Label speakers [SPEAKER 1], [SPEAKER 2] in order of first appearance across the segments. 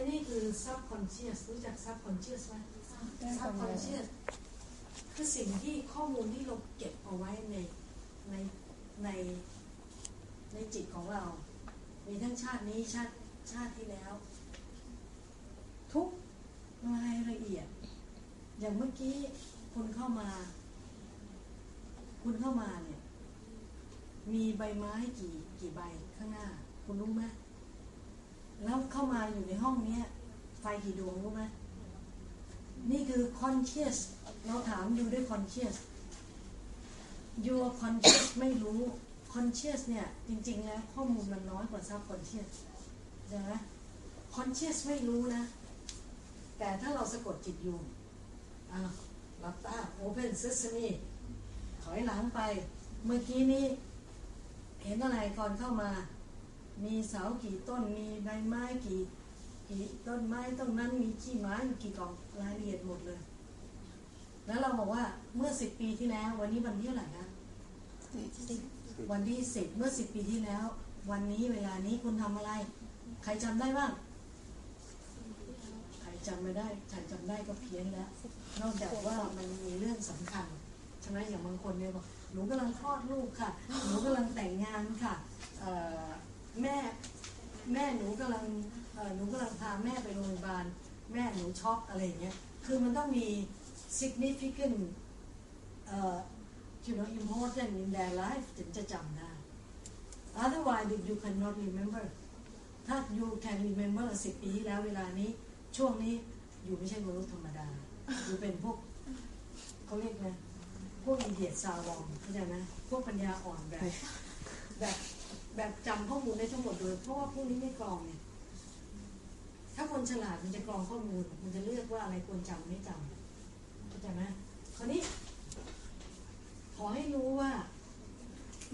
[SPEAKER 1] อ้นี่คือ subconscious รู้จัก subconscious ไหม subconscious คือสิ่งที่ข้อมูลที่เราเก็บเอาไว้ในในในในจิตของเรา มีทั้งชาตินี้ชาติชาติที่แล้ว ทุกรายละเอียด อย่างเมื่อกี้คุณเข้ามา คุณเข้ามาเนี่ย มีใบไม้กี่กี่ใบข้างหน้า คุณรู้ไหม แล้วเข้ามาอยู่ในห้องเนี้ย ไฟกี่ดวงรู้ไหมนี่คือ conscious เราถามอยู่ด้วย conscious your conscious ไม่รู้ conscious เนี่ย จริง ๆ แล้วข้อมูลมันน้อยกว่า subconscious ใช่ไหม conscious ไม่รู้นะ แต่ถ้าเราสะกดจิตอยู่อ้าวหลับตา open sesame ถอยหลังไป เมื่อกี้นี้ เห็นอะไรก่อนเข้ามา มีเสากี่ต้นมีใบไม้กี่กี่ต้นไม้ต้นนั้นมีขี้ไม้อยู่กี่กองรายละเอียดหมดเลย แล้วเราบอกว่าเมื่อสิบปีที่แล้ว วันนี้วันที่เท่าไหร่นะวันที่สิบเมื่อสิบปีที่แล้ว วันนี้เวลานี้คุณทำอะไร ใครจำได้บ้างใครจำไม่ได้ใครจำได้ก็เพี้ยนแล้ว นอกจากว่ามันมีเรื่องสำคัญใช่ไหมอย่างบางคนเนี่ยบอกหนูกำลังคลอดลูกค่ะ หนูกำลังแต่งงานค่ะเอ่อ แม่แม่หนูกำลังเอ่อหนูกำลังพาแม่ไปโรงพยาบาล แม่หนูช็อกอะไรอย่างเงี้ยคือมันต้องมี significant เอ่อ you know important in their life ถึงจะจำได้ otherwise you cannot remember ถ้า you can remember สิบปีที่แล้วเวลานี้ช่วงนี้อยู่ไม่ใช่มนุษย์ธรรมดา อยู่เป็นพวกเขาเรียกไงพวกอินเดียซาวองเข้าใจไหมพวกปัญญาอ่อนแบบแบบ แบบจำข้อมูลได้ทั้งหมดเลย เพราะว่าพวกนี้ไม่กรองเนี่ยถ้าคนฉลาดมันจะกรองข้อมูล มันจะเลือกว่าอะไรควรจำไม่จำเข้าใจไหมคราวนี้ ขอให้รู้ว่า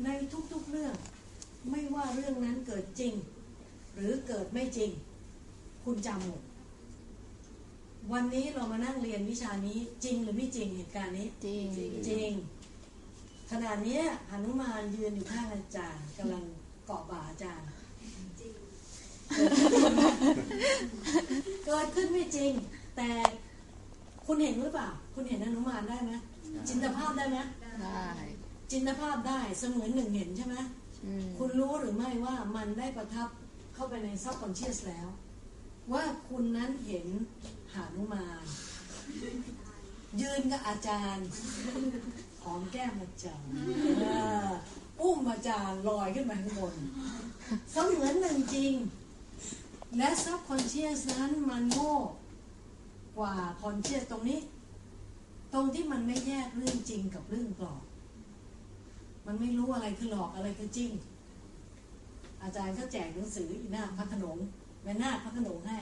[SPEAKER 1] ในทุกๆเรื่อง ไม่ว่าเรื่องนั้นเกิดจริง หรือเกิดไม่จริง คุณจำหมดวันนี้เรามานั่งเรียนวิชานี้จริงหรือไม่จริงเหตุการณ์นี้
[SPEAKER 2] จริง
[SPEAKER 1] จริงขณะเนี้ยหนุมานยืนอยู่ข้างอาจารย์กำลัง เกาะบ่าอาจารย์เกิดขึ้นไม่จริง แต่คุณเห็นหรือเปล่า คุณเห็นหนุมานได้ไหมจินตภาพได้ไหม
[SPEAKER 2] ได้
[SPEAKER 1] จินตภาพได้เสมือนหนึ่งเห็นใช่ไหม
[SPEAKER 2] อืม
[SPEAKER 1] คุณรู้หรือไม่ว่ามันได้ประทับเข้าไปในซับคอนเชียสแล้ว ว่าคุณนั้นเห็นหานุมาน ยืนกับอาจารย์หอมแก้มอาจารย์ เอออุ้มอาจารย์ลอยขึ้นไปข้างบนเสมือนหนึ่งจริง และซับคอนเชียสนั้นมันโง่กว่าคอนเชียสตรงนี้ ตรงที่มันไม่แยกเรื่องจริงกับเรื่องปลอก มันไม่รู้อะไรคือหลอกอะไรคือจริง อาจารย์ก็แจกหนังสืออีหน้าพระโขนงแม่นาคพระโขนงให้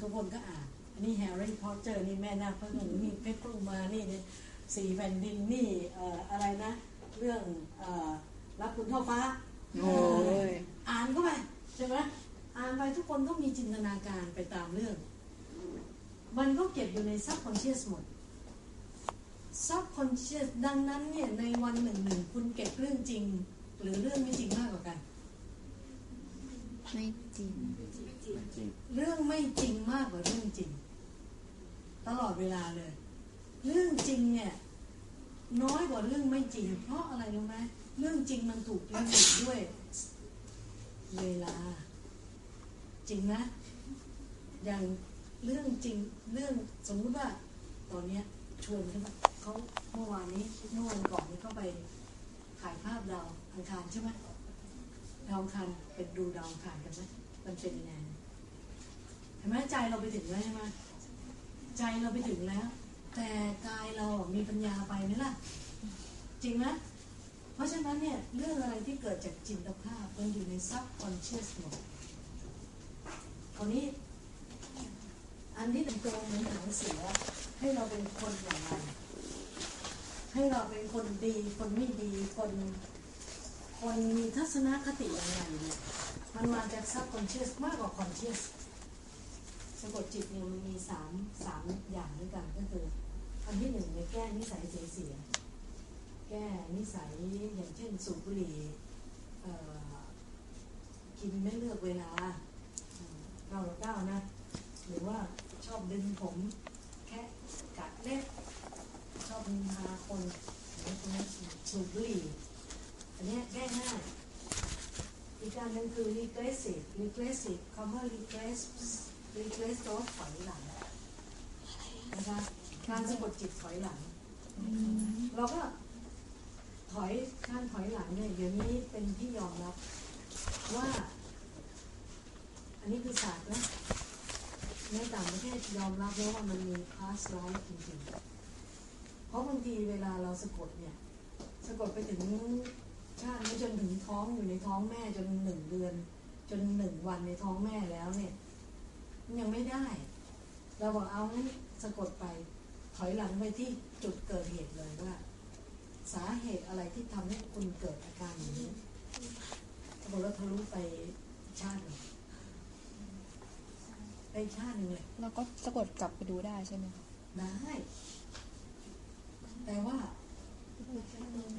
[SPEAKER 1] ทุกคนก็อ่านอันนี้แฮร์รี่พอตเตอร์นี่แม่นาคพระโขนงนี่เพชรพลูมานี่เนี่ยสี่แผ่นดินนี่อะไรนะ เรื่องอ รับคุณเท่าฟ้า
[SPEAKER 2] โอ้ย
[SPEAKER 1] อ่านเข้าไปใช่ไหมอ่านไปทุกคนก็มีจินตนาการไปตามเรื่อง มันก็เก็บอยู่ในซับคอนเชียสหมดซับคอนเชียสดังนั้นเนี่ยในวันหนึ่งหนึ่งคุณเก็บเรื่องจริง หรือเรื่องไม่จริงมากกว่ากัน
[SPEAKER 2] ไม่จริง
[SPEAKER 3] จริง
[SPEAKER 1] เรื่องไม่จริงมากกว่าเรื่องจริง ตลอดเวลาเลย เรื่องจริงเนี่ยน้อยกว่าเรื่องไม่จริง เพราะอะไรรู้ไหมเเรื่องจริงมันถูกลิมิตด้วย เวลา จริงไหมอย่างเรื่องจริงเรื่องสมมุติว่า ตอนเนี้ยชวนขึ้นมาเขาเมื่อวานนี้เมื่อวันก่อนนี้เขาไปถ่ายภาพดาวอังคารใช่ไหมดาวอังคารเป็นดูดาวอังคารกันไหมมันเป็นยังไงเห็นไหมใจเราไปถึงแล้วใช่ไหมใจเราไปถึงแล้ว แต่กายเราอะมีปัญญาไปไหมล่ะ จริงไหม เพราะฉะนั้นเนี่ยเรื่องอะไรที่เกิดจากจินตภาพมันอยู่ใน subconscious หมดคราวนี้อันที่เป็นตัวเหมือนหนังเสือให้เราเป็นคนอย่างไรให้เราเป็นคนดีคนไม่ดีคนคนมีทัศนคติอย่างไรเนี่ยมันมาจาก subconscious มากกว่า conscious สะกดจิตเนี่ยมันมีสามสามอย่างด้วยกันก็คืออันที่หนึ่งเนี่ยแก้นิสัยเสียเสีย แก้นิสัยอย่างเช่นสูบบุหรี่กินไม่เลือกเวลาเอ่อเราเราเก้านะชอบดึงผมแค่กัดเล็บชอบนินทาคนหรือคนนั้สูบบุหรี่อันนี้แก้ง่ายอีกการหนึ่งคือ regressive regressive คำว่า regress regress แปลว่าถอยหลังนะคะการสะกดจิตถอยหลังเราก็ ถอยการถอยหลังเนี่ยเดี๋ยวนี้เป็นที่ยอมรับว่า อันนี้คือศาสตร์นะในต่างประเทศยอมรับแล้วว่ามันมี past life จริงๆ เพราะบางทีเวลาเราสะกดเนี่ย สะกดไปถึงชาตินี้จนถึงท้องอยู่ในท้องแม่จนหนึ่งเดือน จนหนึ่งวันในท้องแม่แล้วเนี่ย ยังไม่ได้ เราบอกเอางั้นสะกดไปถอยหลังไปที่จุดเกิดเหตุเลยว่า สาเหตุอะไรที่ทำให้คุณเกิดอาการอย่างนี้ปรากฏว่าทะลุไปชาติหนึ่งไปชาติหนึ่งเลย
[SPEAKER 2] เราก็สะกดกลับไปดูได้ใช่ไหมคะ
[SPEAKER 1] ได้แต่ว่า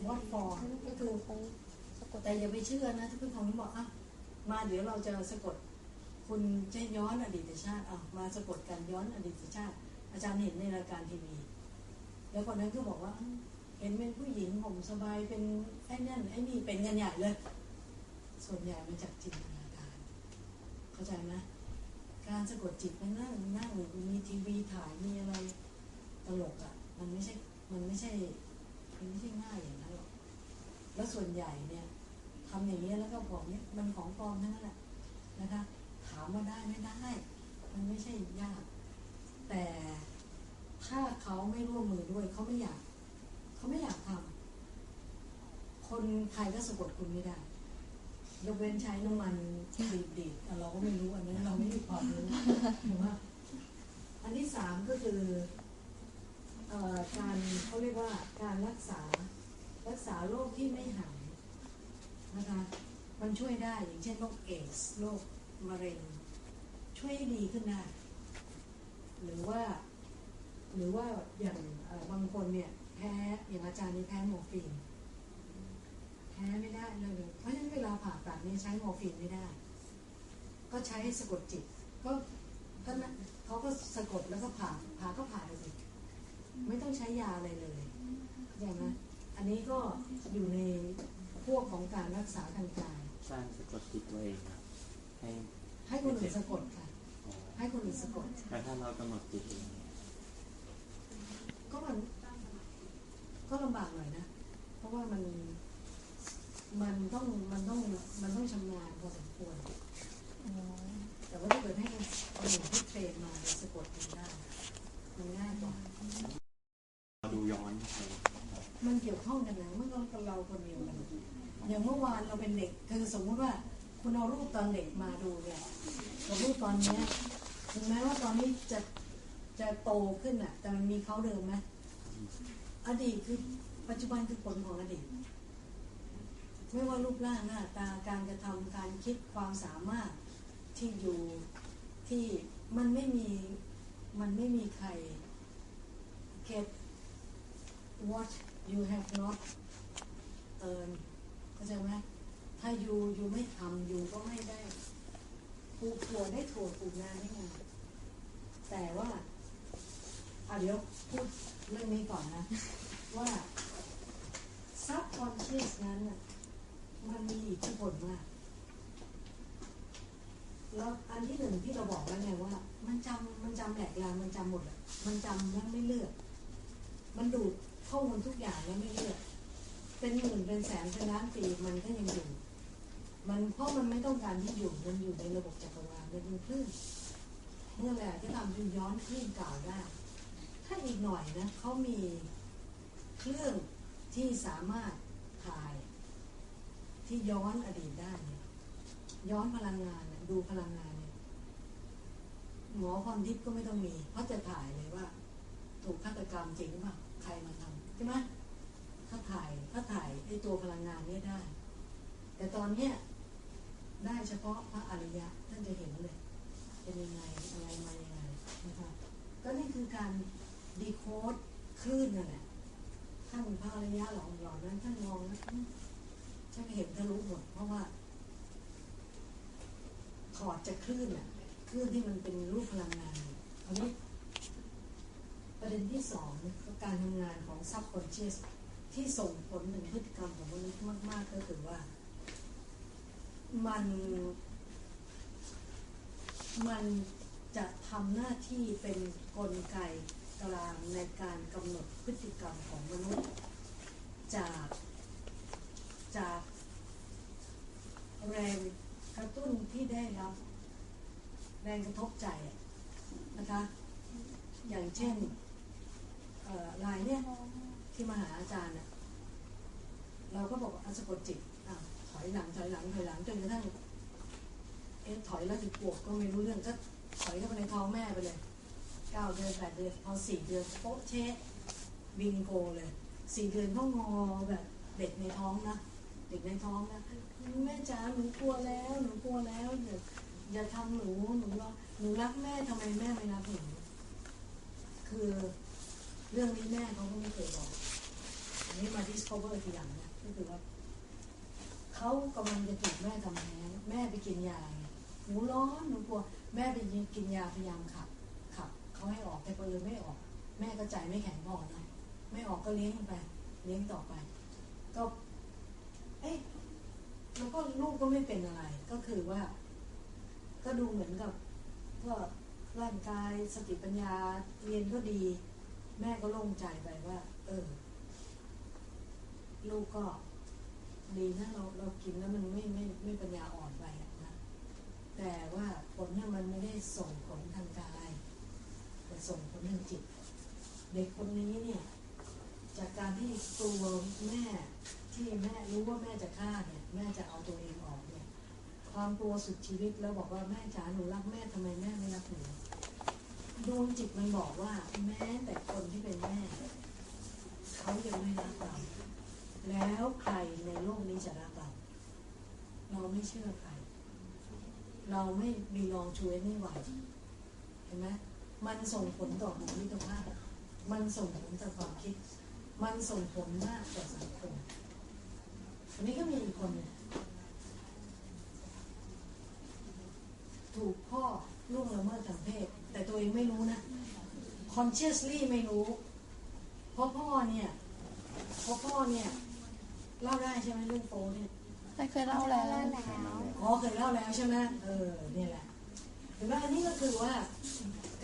[SPEAKER 1] วัดฟอร์ก็คือ
[SPEAKER 2] สะกด
[SPEAKER 1] แต่อย่าไปเชื่อนะที่พี่พงศ์บอกอะมาเดี๋ยวเราจะสะกด คุณจะย้อนอดีตชาติอะมาสะกดกันย้อนอดีตชาติ อาจารย์เห็นในรายการทีวี แล้วคนนั้นก็บอกว่า เห็นเป็นผู้หญิงผมสบายเป็นไอ้นั่นไอ้นี่เป็นกันใหญ่เลย ส่วนใหญ่มาจากจินตนาการ เข้าใจไหมการสะกดจิตมันนั่งนั่งมีทีวีถ่ายมีอะไรตลกอะ มันไม่ใช่มันไม่ใช่มันไม่ใช่ง่ายอย่างนั้นหรอกแล้วส่วนใหญ่เนี่ยทำอย่างนี้ยแล้วก็บอกเนี่ยมันของปลอมทั้งนั้นแหละนะคะ ถามว่าได้ไม่ได้ มันไม่ใช่ยาก แต่ถ้าเขาไม่ร่วมมือด้วยเขาไม่อยาก เขาไม่อยากทำคนใครก็สะกดคุณไม่ได้ยกเว้นใช้น้ำมันดีดดีดๆเราก็ไม่รู้อันนั้นเราไม่มีความรู้ถูกไหมอันที่สามก็คือการเขาเรียกว่าการรักษารักษาโรคที่ไม่หายนะคะมันช่วยได้อย่างเช่นโรคเอสโรคมะเร็ง ช่วยดีขึ้นได้หรือว่า หรือว่าอย่างบางคนเนี่ย แพ้อย่างอาจารย์นี่แพ้โมอร์ฟีนแพ้ไม่ได้เลย เพราะฉะนั้นเวลาผ่าตัดเนี่ยใช้โมอร์ฟีนไม่ได้ ก็ใช้สะกดจิต ก็ก็นะเขาก็สะกดแล้วก็ผ่าผ่าก็ผ่าเลยสิไม่ต้องใช้ยาอะไรเลยเข้าใจไหมอันนี้ก็อยู่ในพวกของการรักษาทางกาย
[SPEAKER 3] สร้างสะกดจิตตัวเองครับให้
[SPEAKER 1] ให้คนอื่นสะกดค่ะ
[SPEAKER 3] อ๋อ
[SPEAKER 1] ให้คนอื่นสะกด
[SPEAKER 3] แต่ถ้าเรากำหนดจิตเอง
[SPEAKER 1] ก็มัน ก็ลำบากหน่อยนะ เพราะว่ามันมันต้องมันต้องมันต้องชำนาญพอสมควรแต่ว่าถ้าเกิดให้เอาหนูที่เทรนมาสะกดมันได้มันง่ายกว่า
[SPEAKER 3] เราดูย้อน
[SPEAKER 1] มันเกี่ยวข้องกันนะเมื่อเราเราคนเดียวกันอย่างเมื่อวานเราเป็นเด็กคือสมมุติว่าคุณเอารูปตอนเด็กมาดูเนี่ยกับรูปตอนเนี้ยถึงแม้ว่าตอนนี้จะจะโตขึ้นอะ แต่มันมีเขาเดิมไหม อดีตคือปัจจุบันคือผลของอดีต ไม่ว่ารูปร่างหน้าตาการกระทำการคิดความสามารถที่อยู่ที่มันไม่มีมันไม่มีใคร get what you have not earn เข้าใจไหมถ้าอยู่อยู่ไม่ทำอยู่ก็ไม่ได้ปลูกถั่วได้ถั่วปลูกนาได้ไงแต่ว่า อะเดี๋ยวพูดเรื่องนี้ก่อนนะ ว่า subconscious นั้นน่ะมันมีอิทธิพลมาก แล้วอันที่หนึ่งที่เราบอกแล้วไงว่า มันจำมันจำแหลกลางมันจำหมดอะมันจำแล้วไม่เลือก มันดูดข้อมูลทุกอย่างแล้วไม่เลือก เป็นหมื่นเป็นแสนเป็นล้านปีมันก็ยังอยู่ มันเพราะมันไม่ต้องการที่อยู่มันอยู่ในระบบจักรวาลมันเป็นคลื่นเมื่อไหร่ที่ทำให้ย้อนคลื่นเก่าได้ ถ้าอีกหน่อยนะเขามีเครื่องที่สามารถถ่าย ที่ย้อนอดีตได้เนี่ยย้อนพลังงานเนี่ยดูพลังงานเนี่ยหมอพรทิพย์ก็ไม่ต้องมีเพราะจะถ่ายเลยว่า ถูกฆาตกรรมจริงหรือเปล่าใครมาทำใช่ไหมถ้าถ่ายถ้าถ่ายไอ้ตัวพลังงานเนี่ยได้ แต่ตอนเนี้ยได้เฉพาะพระอริยะท่านจะเห็นเลย เป็นยังไงอะไรมายังไงนะคะก็นี่คือการ ดีโคดคลื่นนั่นแหละท่านพระอริยะหล่อหล่อนั้นท่านมองแล้วท่านเห็นทะลุหมดเพราะว่าถอดจากคลื่นอะคลื่นที่มันเป็นรูปพลังงานอันนี้ประเด็นที่สองคือการทำงานของ subconscious ที่ส่งผลถึงพฤติกรรมของมนุษย์มาก ๆ ก็คือว่า มันมันจะทำหน้าที่เป็นกลไก กลางในการกำหนดพฤติกรรมของมนุษย์ จากจากแรงกระตุ้นที่ได้รับแรงกระทบใจนะคะอย่างเช่นลายเนี่ยที่มาหาอาจารย์เราก็บอกอสะกดจิตถอยหลังถอยหลังถอยหลังจนกระทั่งเอ๊ะถอยแล้วถึงปวดก็ไม่รู้เรื่องก็ถอยเข้าไปในท้องแม่ไปเลย เก้าเดือนแปดเดือนพอสี่เดือนโป๊ะเชะบิงโกเลยสี่เดือนก็งอแบบเด็กในท้องนะเด็กในท้องนะแม่จ๋าหนูกลัวแล้วหนูกลัวแล้วอย่าอย่าทำหนูหนูรอหนูรักแม่ทำไมแม่ไม่รักหนูคือเรื่องนี้แม่เขาก็ไม่เคยบอกอันนี้มา discover ทีหลังนะก็คือว่าเขากำลังจะถูกแม่ทำแท้งแม่ไปกินยาหนูร้อนหนูกลัวแม่ไปกินยาพยายามขับ เขาให้ออกแต่เปลือไม่ออก แม่ก็ใจไม่แข็งพอนะไม่ออกก็เลี้ยงไป เลี้ยงต่อไป ก็ เอ๊ะแล้วก็ลูกก็ไม่เป็นอะไร ก็คือว่า ก็ดูเหมือนกับ ก็ร่างกายสติปัญญาเรียนก็ดี แม่ก็โล่งใจไปว่า เออ ลูกก็ดีนะเราเรากินแล้วมันไม่ไม่ไม่ปัญญาอ่อนไปนะแต่ว่าผลเนี่ยมันไม่ได้ส่งผลทางกาย ส่งผลทางจิต เด็กคนนี้เนี่ยจากการที่กลัวแม่ที่แม่รู้ว่าแม่จะฆ่าเนี่ยแม่จะเอาตัวเองออกเนี่ยความกลัวสุดชีวิตแล้วบอกว่าแม่จ๋าหนูรักแม่ทำไมแม่ไม่รักหนูดวงจิตมันบอกว่าแม้แต่คนที่เป็นแม่เขายังไม่รักเราแล้วใครในโลกนี้จะรักเราเราไม่เชื่อใคร เราไม่มีลองช่วยนี่ไหวเห็นไหม มันส่งผลต่อบุคลิกภาพ มันส่งผลต่อความคิด มันส่งผลมากต่อสังคมอันนี้ก็มีอีกคนหนึ่งถูกพ่อล่วงละเมิดทางเพศ แต่ตัวเองไม่รู้นะ consciously ไม่รู้ เพราะพ่อเนี่ยเพราะพ่อเนี่ยเล่าได้ใช่ไหมเรื่องโปเนี่ย
[SPEAKER 2] ไม่เคยเล่าแล้ว
[SPEAKER 1] อ๋อเคยเล่าแล้วใช่ไหมเออเนี่ยแหละเห็นไหมอันนี้ก็คือว่า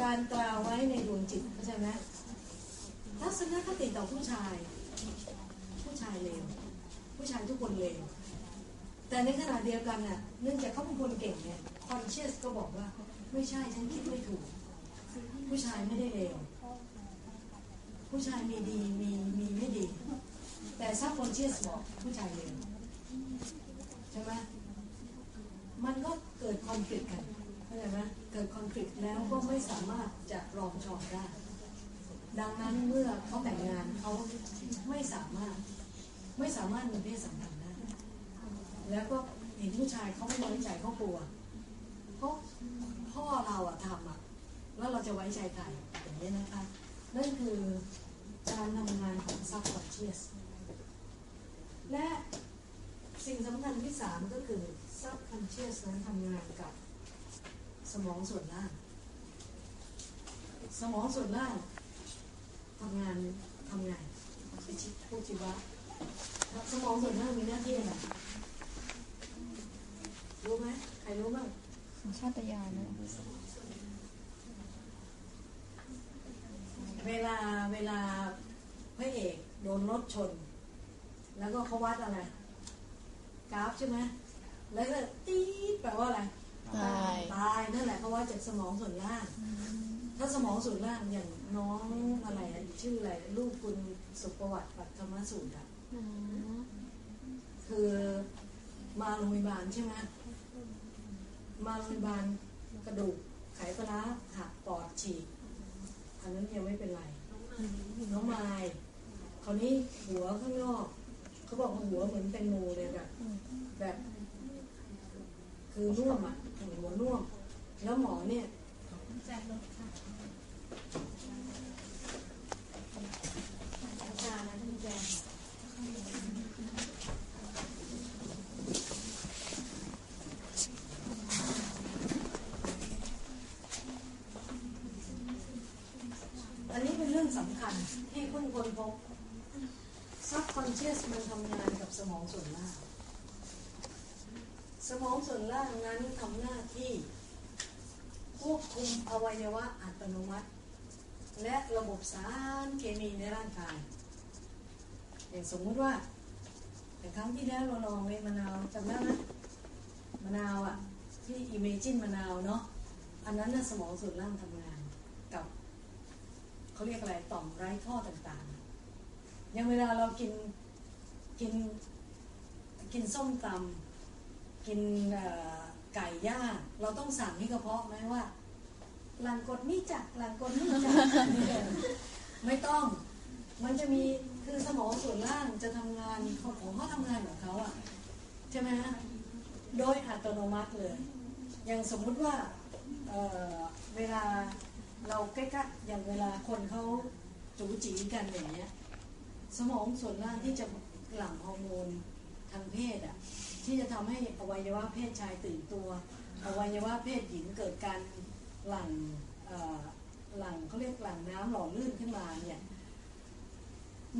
[SPEAKER 1] การตราไว้ในดวงจิตเข้าใจไหมทัศนคติต่อผู้ชาย ผู้ชายเลวผู้ชายทุกคนเลวแต่ในขณะเดียวกันน่ะ เนื่องจากเขาเป็นคนเก่งเนี่ยคอนเชียสก็บอกว่า ไม่ใช่ฉันคิดไม่ถูก ผู้ชายไม่ได้เลวผู้ชายมีดีมีมีไม่ดี แต่ซับคอนเชียสบอกผู้ชายเลวใช่ไหมมันก็เกิดคอนฟ lict กันาใจไหมเกิดคอนฟ lict แล้วก็ไม่สามารถจะรองชองได้ ดังนั้นเมื่อเขาแต่งงานเขาไม่สามารถ ไม่สามารถมีเพศสัมพันธ์ได้แล้วก็เห็นผู้ชายเขาไม่ไว้ใจเขากลัวเพราะพ่อเราอะทำอะแล้วเราจะไว้ใจใครอย่างนี้นะคะนั่นคือการทำงานของ subconscious และสิ่งสำคัญที่สามก็คือ subconscious นั้นทำงานกับ สมองส่วนล่าง สมองส่วนล่างทำงานทำไงไปชิพูดชีวะสมองส่วนล่างมีหน้าที่อะไรรู้ไหมใครรู้บ้าง
[SPEAKER 2] สัญชาตญาณนะ
[SPEAKER 1] เวลาเวลาพระเอกโดนรถชน แล้วก็เขาวัดอะไร กราฟใช่ไหมแล้วก็ตีดแปลว่าอะไร
[SPEAKER 2] ตาย
[SPEAKER 1] ตายนั่นแหละเขาวัดจากสมองส่วนล่าง ถ้าสมองส่วนล่างอย่างน้องอะไรอะชื่ออะไรลูกคุณสุประวัติปัตรมสูตรอะคือมาโรงพยาบาลใช่ไหมมาโรงพยาบาลกระดูกไขปลาร้าหักปอดฉีกอันนั้นยังไม่เป็นไร น้องไม้คราวนี้หัวข้างนอก เขาบอกว่าหัวเหมือนเป็นงูเลยแบบแบบ คือน่วมอะเหมือนหัวน่วม แล้วหมอเนี่ยอันนี้เป็นเรื่องสำคัญที่เพิ่งค้นพบ subconscious มันทำงานกับสมองส่วนล่าง สมองส่วนล่างนั้นทำหน้าที่ ควบคุมอวัยวะอัตโนมัติ และระบบสารเคมีในร่างกาย อย่างสมมติว่าแต่ครั้งที่แล้วเราลองเลยมะนาวจำได้ไหมมะนาวอะที่อิเมจินมะนาวเนาะอันนั้นน่ะสมองส่วนล่างทำงานกับเขาเรียกอะไรต่อมไร้ท่อต่างๆอย่างเวลาเรากินกินกินส้มตำ กินไก่ย่างเราต้องสั่งให้กระเพาะไหมว่า หลังกดนี่จักหลังกดนี่จักไม่ต้อง มันจะมีคือสมองส่วนล่างจะทำงานของของเขาทำงานของเขาอะใช่ไหมฮะโดยอัตโนมัติเลย อย่างสมมุติว่าเเวลาเราใกล้ๆอย่างเวลาคนเขาจูจีกันอย่างเงี้ย สมองส่วนล่างที่จะหลั่งฮอร์โมนทางเพศอะ ที่จะทำให้อวัยวะเพศชายตื่นตัว อวัยวะเพศหญิงเกิดการหลั่งเอ่อหลั่งเขาเรียกหลั่งน้ำหล่อลื่นขึ้นมาเนี่ย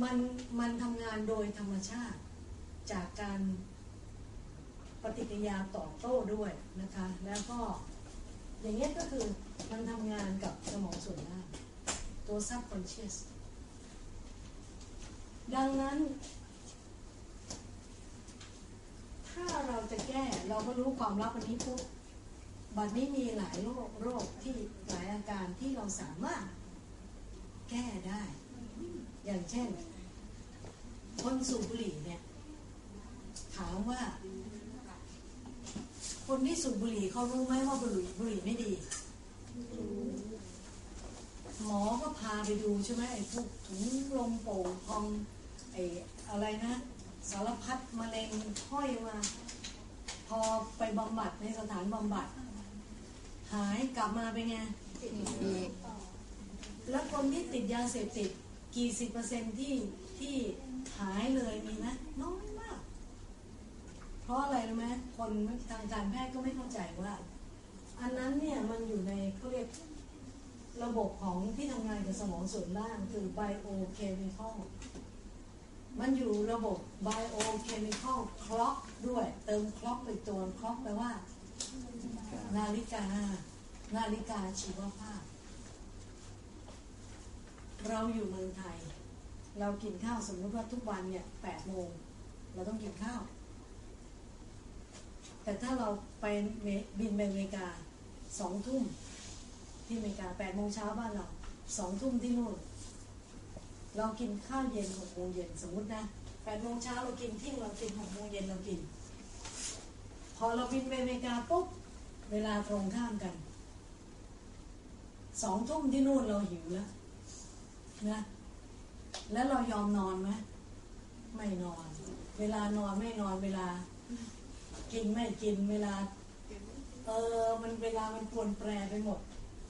[SPEAKER 1] มันมันทำงานโดยธรรมชาติจากการปฏิกิริยาตอบโต้ด้วยนะคะ แล้วก็อย่างเงี้ยก็คือมันทำงานกับสมองส่วนล่างตัว subconscious ดังนั้น ถ้าเราจะแก้เราก็รู้ความลับอันนี้ปุ๊บบัดนี้มีหลายโรคโรคที่หลายอาการที่เราสามารถแก้ได้ อย่างเช่น คนสูบบุหรี่เนี่ย ถามว่า คนที่สูบบุหรี่เขารู้ไหมว่าบุหรี่บุหรี่ไม่ดี หมอก็พาไปดูใช่ไหมไอ้พวกถุงลมโป่งพองไอ้อะไรนะ สารพัดมะเร็งห้อยมา พอไปบำบัดในสถานบำบัด หายกลับมาเป็นไง แล้วคนที่ติดยาเสพติด กี่สิบเปอร์เซ็นต์ที่ที่หายเลยมีไหมน้อยมาก เพราะอะไรรู้ไหมคนทางการแพทย์ก็ไม่เข้าใจว่า อันนั้นเนี่ยมันอยู่ในเขาเรียกระบบของที่ทำงานกับสมองส่วนล่าง คือ biochemical มั มันอยู่ระบบ biochemical clock ด้วย เติม clock ไปตัว clock แปลว่า นาฬิกา นาฬิกาชีวภาพ เราอยู่เมืองไทย เรากินข้าวสมมติว่าทุกวันเนี่ยแปดโมง เราต้องกินข้าว แต่ถ้าเราไปบินไปอเมริกาสองทุ่มที่อเมริกาแปดโมงเช้าบ้านเราสองทุ่มที่นู่น เรากินข้าวเย็นหกโมงเย็นสมมตินะแปดโมงเช้าเรากินเที่ยงเรากินหกโมงเย็นเรากิน พอเราบินไปอเมริกาปุ๊บเวลาตรงข้ามกันสองทุ่มที่นู่นเราหิวแล้วนะแล้วเรายอมนอนไหมไม่นอน เวลานอนไม่นอนเวลา กินไม่กินเวลา เออมันเวลามันปวนแปรไปหมด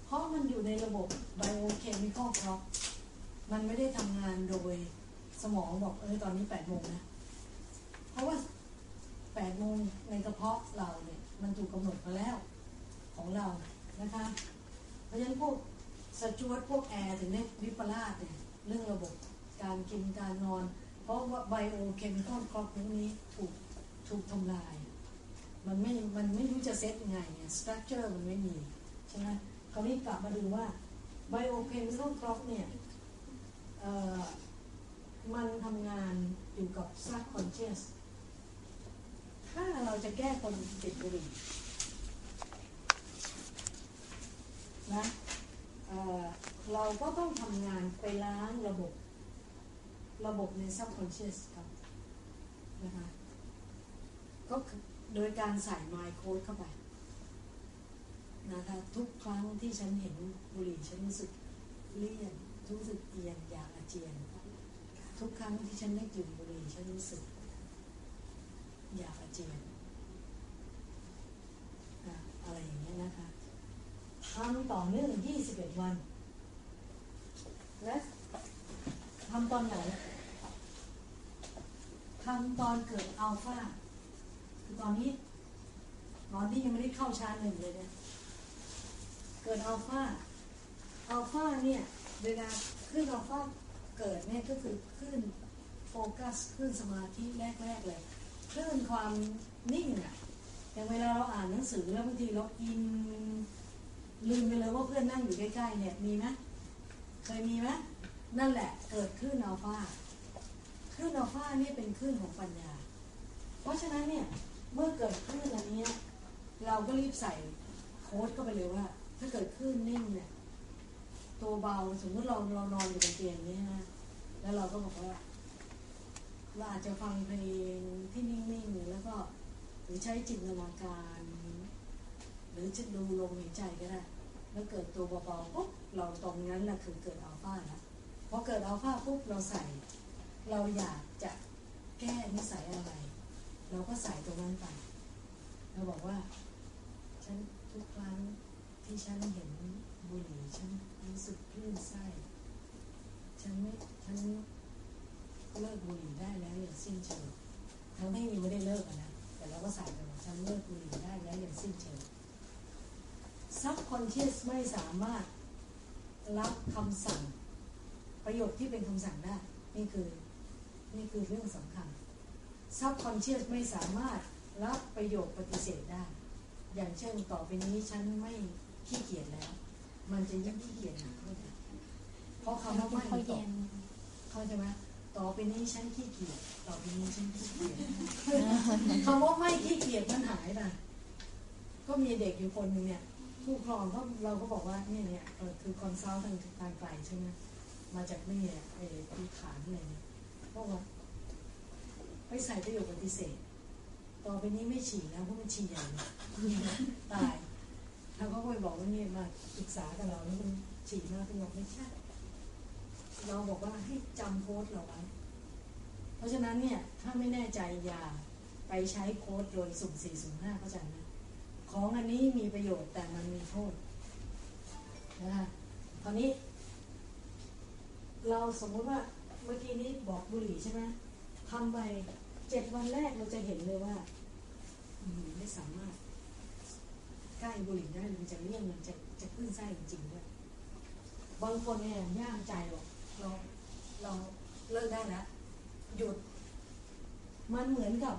[SPEAKER 1] เพราะมันอยู่ในระบบ biochemical clock มั มันไม่ได้ทำงานโดยสมองบอกเออตอนนี้แปดโมงนะ เพราะว่าแปดโมงในกระเพาะเราเนี่ย มันถูกกำหนดมาแล้วของเรานะคะ เพราะฉะนั้นพวกสจวตพวกแอร์ถึงได้วิปลาสเนี่ยเรื่องระบบการกินการนอน เพราะว่าไบโอเคมีคอลคล็อกพวกนี้ถูกถูกทำลาย มันไม่มันไม่รู้จะเซตยังไงเนี่ยสตรัคเจอร์มันไม่มีใช่ไหมคราวนี้กลับมาดูว่าไบโอเคมีคอลคล็อกเนี่ย มันทำงานอยู่กับ subconscious ถ้าเราจะแก้คนติดบุหรี่นะเเราก็ต้องทำงานไปล้างระบบ ระบบใน subconscious ครับนะคะก็โดยการใส่ my code เข้าไปนะคะทุกครั้งที่ฉันเห็นบุหรี่ฉันรู้สึกเลี่ยน รู้สึกเอียนอยากอาเจียน ทุกครั้งที่ฉันได้กลิ่นบุหรี่ฉันรู้สึก อยากอาเจียนอะไรอย่างเงี้ยนะคะทำต่อเนื่อง 21 วัน และทำตอนไหนทำตอนเกิดอัลฟาคือตอนนี้ตอนที่ยังไม่ได้เข้าชาหนึ่งเลยเนี่ย เกิดอัลฟาอัลฟาเนี่ย เวลาคลื่นอัลฟาเกิดเนี่ยก็คือคลื่นโฟกัสคลื่นสมาธิแรกๆเลยคลื่นความนิ่งอะอย่างเวลาเราอ่านหนังสือแล้วบางทีเราอินลืมไปเลยว่าเพื่อนนั่งอยู่ใกล้ๆเนี่ยมีไหมเคยมีไหมนั่นแหละเกิดคลื่นอัลฟาคลื่นอัลฟานี่เป็นคลื่นของปัญญา เพราะฉะนั้นเนี่ยเมื่อเกิดคลื่นอันนี้เราก็รีบใส่โค้ดเข้าไปเลยว่า ถ้าเกิดคลื่นนิ่งเนี่ย ตัวเบาสมมติเราเรานอนอยู่บนเตียงนี้นะแล้วเราก็บอกว่าเราอาจจะฟังเพลงที่นิ่งๆแล้วก็หรือใช้จินตนาการ หรือจะดูลมหายใจก็ได้แล้วเกิดตัวเบาๆปุ๊บเราตรงนั้นแหละคือเกิดอัลฟาแล้วพอเกิดอัลฟาปุ๊บเราใส่ เราอยากจะแก้นิสัยอะไร เราก็ใส่ตรงนั้นไปเราบอกว่า ฉันทุกครั้งที่ฉันเห็น บุหรี่ฉันรู้สึกคลื่นไส้ฉันไม่ฉันเลิกบุหรี่ได้แล้วอย่างสิ้นเชิงทั้งที่ยังไม่ได้เลิกนะแต่เราก็ใส่ไปว่าฉันเลิกบุหรี่ได้แล้วอย่างสิ้นเชิง subconscious ไม่สามารถรับคำสั่งประโยคที่เป็นคำสั่งได้ นี่คือนี่คือเรื่องสำคัญ subconscious ไม่สามารถรับประโยคปฏิเสธได้ อย่างเช่นต่อไปนี้ฉันไม่ขี้เกียจแล้ว มันจะยิ่งขี้เกียจหนักขึ้นเพราะคำว่าไม่ต่อ
[SPEAKER 2] เย็น
[SPEAKER 1] เข้าใจไหมต่อไปนี้ฉันขี้เกียจต่อไปนี้ฉันขี้เกียจคำว่าไม่ขี้เกียจมันหายไปก็มีเด็กอยู่คนหนึ่งเนี่ย ผู้ครองก็เราก็บอกว่าเนี่ยเนี่ยคือคอนซัลท์ทางทางไกลใช่ไหมมาจากนี่เนี่ยไอ้ที่ขานอะไรเนี่ยบอกว่าไปใส่ประโยคปฏิเสธ ต่อไปนี้ไม่ฉี่แล้วเพราะมันฉี่ใหญ่ตาย แล้วก็ไปบอกว่าเนี่ยมาปรึกษากับเราแล้วมันฉี่มากเป็นบอกไม่ใช่ เราบอกว่าให้จำโค้ดเราไว้เพราะฉะนั้นเนี่ยถ้าไม่แน่ใจอย่าไปใช้โค้ดโดยสุ่มสี่สุ่มห้าเข้าใจไหมของอันนี้มีประโยชน์แต่มันมีโทษนะคะคราวนี้ เราสมมติว่าเมื่อกี้นี้บอกบุหรี่ใช่ไหมทำไปเจ็ดวันแรกเราจะเห็นเลยว่าไม่สามารถ ล้บุหรี่ได้มันจะเลี่ยงมันจะจะขึ้นไส้จริงๆด้วยบางคนเนี่ยย่ามใจหรอกเราเราเลิกได้แล้วหยุด มันเหมือนกับ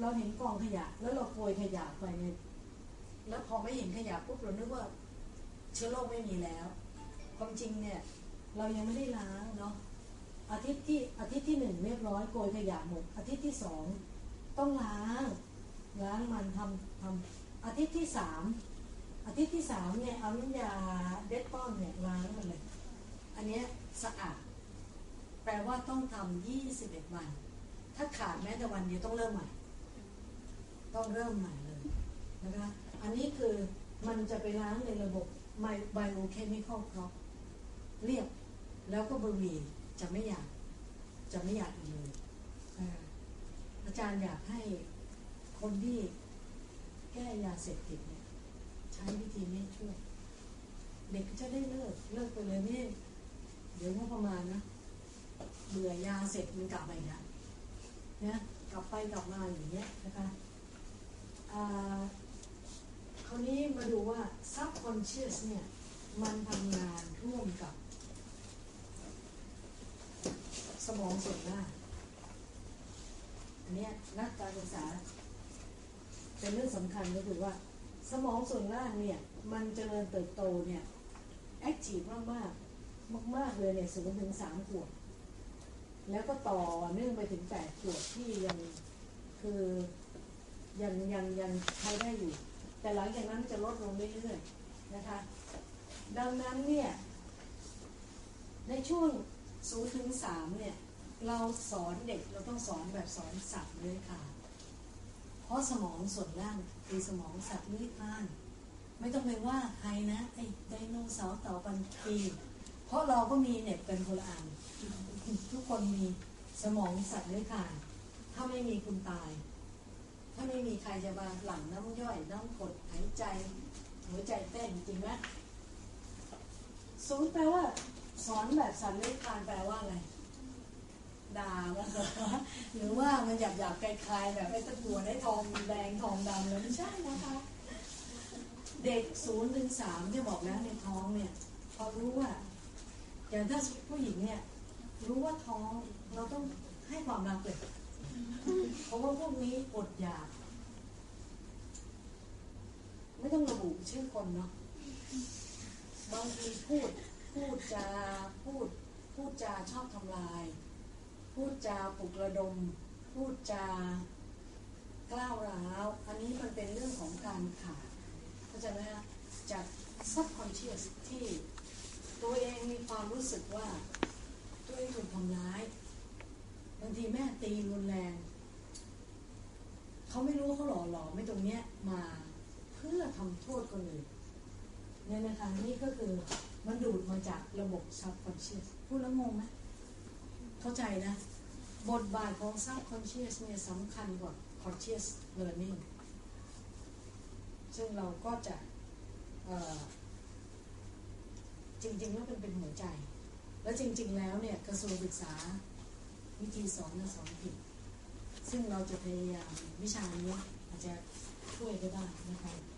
[SPEAKER 1] เราเห็นกองขยะ แล้วเราโกยขยะไปเนี่ยแล้วพอไม่เห็นขยะปุ๊บเรานึกว่า เชื้อโรคไม่มีแล้ว ความจริงเนี่ย เรายังไม่ได้ล้างเนาะอาทิตย์ที่อาทิตย์ที่หนึ่งเรียบร้อยโกยขยะหมดอาทิตย์ที่สองต้องล้างล้างมันทำทำ อาทิตย์ที่สามอาทิตย์ที่สามเนี่ยเอาน้ำยาเดตตอนเนี่ยล้างมันเลย อันนี้สะอาด แปลว่าต้องทำยี่สิบเอ็ดวัน ถ้าขาดแม้แต่วันเดียวต้องเริ่มใหม่ ต้องเริ่มใหม่เลยนะคะ อันนี้คือมันจะไปล้างในระบบไบโอเคมีคอลครอปเรียบ แล้วก็บรีจะไม่อยาก จะไม่อยากอีกเลยเอ่ออาจารย์อยากให้คนที่ แก้ยาเสพติดเนี่ยใช้วิธีนี้ช่วย เด็กก็จะได้เลิกเลิกไปเลยนี่เดี๋ยวงบประมาณนะเบื่อยาเสร็จมันกลับมาอีกแล้วนะกลับไปกลับมาอย่างเงี้ยนะคะอ่าคราวนี้มาดูว่า subconscious เนี่ยมันทำงานร่วมกับ สมองส่วนหน้าอันนี้นักการศึกษา เป็นเรื่องสำคัญก็คือว่า สมองส่วนล่างเนี่ย มันเจริญเติบโตเนี่ยแอคทีฟมากมากมากมาก ๆ เลยเนี่ยสูงถึงสามขวบ แล้วก็ต่อเนื่องไปถึงแปดขวบที่ยังคือยังยังยังใช้ได้อยู่ แต่หลังจากนั้นจะลดลงเรื่อยๆนะคะ ดังนั้นเนี่ย ในช่วงศูนย์ถึงสามเนี่ย เราสอนเด็กเราต้องสอนแบบสอนสัตว์เลยค่ะ เพราะสมองส่วนล่างคือสมองสัตว์เลื้อยคลาน ไม่ต้องไปว่าใครนะไอ้ไดโนเสาร์เต่าปันปีเพราะเราก็มีเน็ตเป็นคนละอันทุกคนมีสมองสัตว์เลื้อยคลาน ถ้าไม่มีคุณตาย ถ้าไม่มีใครจะมาหลั่งน้ำย่อยน้ำกดหายใจ หัวใจเต้นจริงไหมศูนย์แปลว่า สอนแบบสัตว์เลื้อยคลานแปลว่าอะไร ด่ามันเหรอหรือว่ามันหยาบหยาบๆคลายๆแบบไอ้ตะกัวได้ทองแดงทองดำเลยไม่ใช่นะคะเด็กศูนย์ถึงสามที่ยบอกแล้วในท้องเนี่ยพอรู้ว่าอย่างถ้าผู้หญิงเนี่ย รู้ว่าท้องเราต้องให้ความรักเลยเพราะว่าพวกนี้อดอยากไม่ต้องระบุชื่อคนเนาะบางทีพูดพูดจาพูดพูดจาชอบทำลาย พูดจาปลุกระดม พูดจากล้าวร้าว อันนี้มันเป็นเรื่องของการขาดเข้าใจไหมฮะจาก subconscious ที่ตัวเองมีความรู้สึกว่า ตัวเองถูกทำร้ายบางทีแม่ตีรุนแรงเขาไม่รู้เขาหล่อหลอมไม่ตรงเนี้ยมาเพื่อทำโทษคนอื่นเนี่ยนะคะนี่ก็คือมันดูดมาจากระบบ subconscious พูดแล้วงงไหม เข้าใจนะ บทบาทของ subconscious เนี่ยสำคัญกว่า conscious learning ซึ่งเราก็จะจริง ๆ แล้วเป็นเป็นหัวใจ แล้วจริง ๆ แล้วเนี่ยกระทรวงศึกษาวิธีสอนนะสอนผิด ซึ่งเราจะพยายามวิชานี้อาจจะช่วยได้บ้างนะคะ